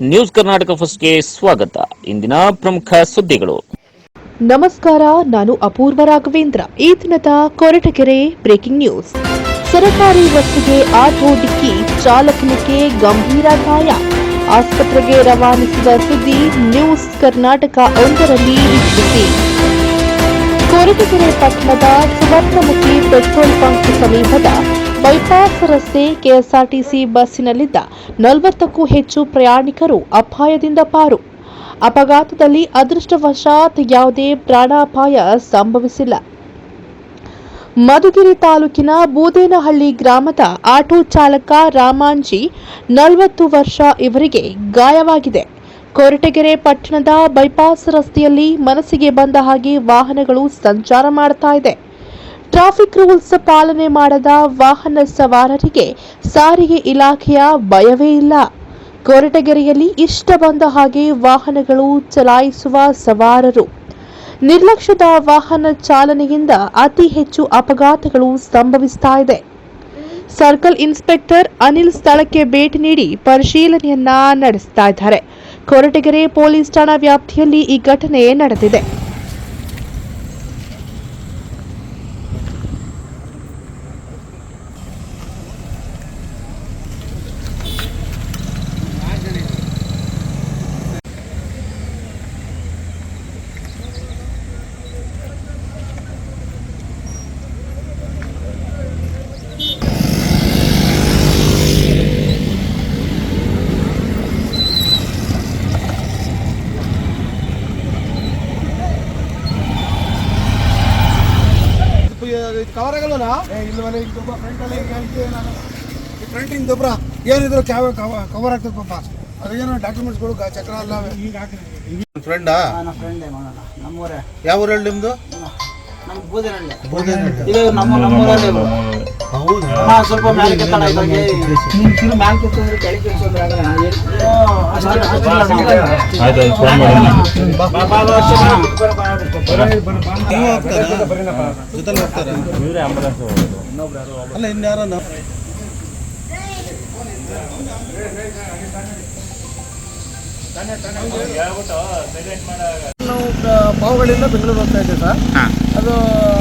News Karnataka ಫಸ್ಟ್ಗೆ ಸ್ವಾಗತ. ಇಂದಿನ ಪ್ರಮುಖ ಸುದ್ದಿಗಳು. ನಮಸ್ಕಾರ, ನಾನು ಅಪೂರ್ವ ರಾಘವೇಂದ್ರ. ಈ ದಿನದ ಕೊರಟಗೆರೆ ಬ್ರೇಕಿಂಗ್ ನ್ಯೂಸ್. ಸರಕಾರಿ ಬಸ್ಸಿಗೆ ಆಟೋ ಡಿಕ್ಕಿ ಚಾಲಕನಿಗೆ ಗಂಭೀರ ಗಾಯ. ಆಸ್ಪತ್ರೆಗೆ ರವಾನಿಸಿದ ಸುದ್ದಿ ನ್ಯೂಸ್ ಕರ್ನಾಟಕ ಒಂದರಲ್ಲಿ ವೀಕ್ಷಿಸಿ. ಕೊರಟಗೆರೆ ಪಟ್ಟಣದ ಸುವರ್ಣಮುಖಿ ಪೆಟ್ರೋಲ್ ಪಂಪ್ ಸಮೀಪದ ಬೈಪಾಸ್ ರಸ್ತೆ ಕೆಎಸ್ಆರ್ಟಿಸಿ ಬಸ್ಸಿನಲ್ಲಿದ್ದ ನಲವತ್ತಕ್ಕೂ ಹೆಚ್ಚು ಪ್ರಯಾಣಿಕರು ಅಪಾಯದಿಂದ ಪಾರು. ಅಪಘಾತದಲ್ಲಿ ಅದೃಷ್ಟವಶಾತ್ ಯಾವುದೇ ಪ್ರಾಣಾಪಾಯ ಸಂಭವಿಸಿಲ್ಲ. ಮಧುಗಿರಿ ತಾಲೂಕಿನ ಬೂದೇನಹಳ್ಳಿ ಗ್ರಾಮದ ಆಟೋ ಚಾಲಕ ರಾಮಾಂಜಿ ನಲವತ್ತು ವರ್ಷ ಇವರಿಗೆ ಗಾಯವಾಗಿದೆ. ಕೊರಟಗೆರೆ ಪಟ್ಟಣದ ಬೈಪಾಸ್ ರಸ್ತೆಯಲ್ಲಿ ಮನಸ್ಸಿಗೆ ಬಂದ ಹಾಗೆ ವಾಹನಗಳು ಸಂಚಾರ ಮಾಡ್ತಾ ಇದೆ. ಟ್ರಾಫಿಕ್ ರೂಲ್ಸ್ ಪಾಲನೆ ಮಾಡದ ವಾಹನ ಸವಾರರಿಗೆ ಸಾರಿಗೆ ಇಲಾಖೆಯ ಭಯವೇ ಇಲ್ಲ. ಕೊರಟಗೆರೆಯಲ್ಲಿ ಇಷ್ಟ ಬಂದ ಹಾಗೆ ವಾಹನಗಳು ಚಲಾಯಿಸುವ ಸವಾರರು. ನಿರ್ಲಕ್ಷ್ಯದ ವಾಹನ ಚಾಲನೆಯಿಂದ ಅತಿ ಹೆಚ್ಚು ಅಪಘಾತಗಳು ಸಂಭವಿಸ್ತಾ ಇದೆ. ಸರ್ಕಲ್ ಇನ್ಸ್ಪೆಕ್ಟರ್ ಅನಿಲ್ ಸ್ಥಳಕ್ಕೆ ಭೇಟಿ ನೀಡಿ ಪರಿಶೀಲನೆಯನ್ನ ನಡೆಸ್ತಾ ಇದ್ದಾರೆ. ಕೊರಟಗೆರೆ ಪೊಲೀಸ್ ಠಾಣಾ ವ್ಯಾಪ್ತಿಯಲ್ಲಿ ಈ ಘಟನೆ ನಡೆದಿದೆ. ಕವರ್ ಏ ಇಲ್ಲವಲ್ಲ ಈಗ ತುಂಬ ಫ್ರಂಟಲ್ಲಿ ಈಗ ಹೇಳ್ತೀವಿ ನಾನು. ಈ ಫ್ರಂಟ್ ಹಿಂಗೆ ದೊಬ್ಬರ ಏನಿದ್ರು ಕ್ಯಾವ ಕವರ್ ಆಗ್ತದೆ ಪಾಪ. ಅದೇನೋ ಡಾಕ್ಯುಮೆಂಟ್ಸ್ಗಳು ಚಕ್ರ ಅಲ್ಲ ಫ್ರೆಂಡಾ ನನ್ನ ಫ್ರೆಂಡೇ ಮಾಡೋಣ. ನಮ್ಮೂರೇ. ಯಾವ ಊರಲ್ಲಿ ನಿಮ್ದು? ನಮ್ಮ ಬೂದಿನಹಳ್ಳಿ. ಇದು ನಮ್ಮ ನಮ್ಮೂರಲ್ಲಿ ಸ್ವಲ್ಪ ಮ್ಯಾಲೆ ಕೆತ್ತಣ ನೀನು ತಿರು ಮ್ಯಾಲೆ ಕೆತ್ತಂದ್ರೆ ಕೆಳಗೆ ಕೆಲ್ಸಂದ್ರೆ ಆಗಲ್ಲ. ನೀವು ಹೋಗ್ತಾರಾ ಜೊತೆಲಿ ಹೋಗ್ತಾರಾ ಅಲ್ಲ ಇನ್ಯಾರ ಪಾವಗಡಿಯಿಂದ ಬೆಂಗಳೂರು ಹೋಗ್ತಾ ಇದ್ದೆ ಸರ್. ಅದು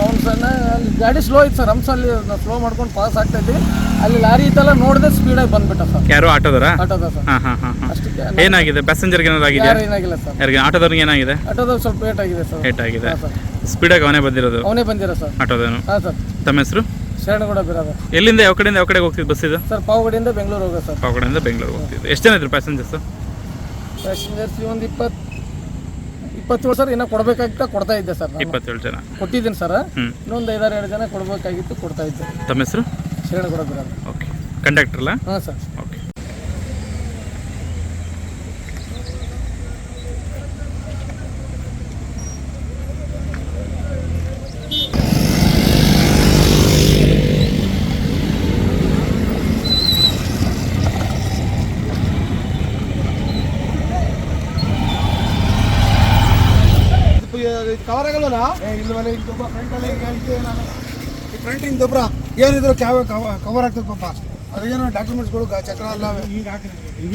ಅವ್ನು ಸರ್ ಅಲ್ಲಿ ಗಾಡಿ ಸ್ಲೋ ಇತ್ತು ಸರ್. ಹಂಸಲ್ಲಿ ಸ್ಲೋ ಮಾಡ್ಕೊಂಡು ಪಾಸ್ ಆಗ್ತಾ ಇದ್ವಿ. ಅಲ್ಲಿ ಲಾರಿ ಇತ್ತಲ್ಲ ನೋಡದೆ ಸ್ಪೀಡಾಗಿ ಬಂದ್ಬಿಟ್ಟ ಸರ್. ಯಾರು? ಆಟೋದರ ಆಟೋದ ಸರ್. ಹಾಂ ಹಾಂ ಹಾಂ ಅಷ್ಟಕ್ಕೆ ಏನಾಗಿದೆ? ಪ್ಯಾಸೆಂಜರ್ಗೆ ಏನಾದ್ರು ಆಗಿದೆ ಯಾರು ಏನಾಗಿಲ್ಲ ಸರ್. ಯಾರಿಗೆ? ಆಟೋದವ್ರಿಗೆ ಏನಾಗಿದೆ? ಆಟೋದವ್ರು ಸ್ವಲ್ಪ ಲೇಟ್ ಆಗಿದೆ ಸರ್. ಏಟ್ ಆಗಿದೆ. ಹಾಂ ಸರ್. ಸ್ಪೀಡಾಗಿ ಅವನೇ ಬಂದಿರೋದು? ಅವನೇ ಬಂದಿರ ಸರ್. ಆಟೋದನು ಹಾಂ ಸರ್. ತಮ್ಮ ಹೆಸರು? ಶರಣಗೌಡ ಬಿರಾದ ಎಲ್ಲಿಂದ ಯಾವ ಕಡೆಯಿಂದ ಯಾವ ಕಡೆಗೆ ಹೋಗ್ತಿದ್ದು ಬಸ್ ಇದು? ಸರ್ ಪಾವಗಡಿಯಿಂದ ಬೆಂಗಳೂರು ಹೋಗೋದು ಸರ್. ಪಾವಗಡೆಯಿಂದ ಬೆಂಗಳೂರು ಹೋಗ್ತಿದ್ದು. ಎಷ್ಟು ಜನ ಇದ್ರು ಪ್ಯಾಸೆಂಜರ್ಸ್ ಪ್ಯಾಸೆಂಜರ್ಸ್ ಒಂದು ಇಪ್ಪತ್ತು ಇಪ್ಪತ್ತೇಳು ಸರ್ ಇನ್ನೂ ಕೊಡಬೇಕಾಗಿತ್ತು ಕೊಡ್ತಾ ಇದ್ದೆ ಸರ್ ನಾನು. ಇಪ್ಪತ್ತೇಳು ಜನ. ಕೊಟ್ಟಿದ್ದೀನಿ ಸರ್. ಹ್ಮ್. ಇನ್ನೊಂದು ಐದಾರು ಎರಡು ಜನ ಕೊಡಬೇಕಾಗಿತ್ತು ಕೊಡ್ತಾ ಇದ್ದೆ. ತಮ್ಮ ಹೆಸರು? ಶರಣಗೌಡ ಬಿರಾದ ಓಕೆ. ಕಂಡಕ್ಟ್ರಲ್ಲ? ಹಾಂ ಸರ್ ಓಕೆ ಕವರ್ ತುಂಬ ಫ್ರಂಟಲ್ಲಿ ನಾನು. ಈ ಫ್ರಂಟ್ ಹಿಂಗೆ ದೊಬ್ಬರ ಏನಿದ್ರು ಕ್ಯಾವ ಕವರ್ ಆಗ್ತದೆ ಪಾಪ. ಅದೇನೋ ಡಾಕ್ಯುಮೆಂಟ್ಸ್ಗಳು ಚಕ್ರ ಅಲ್ಲ ಈಗ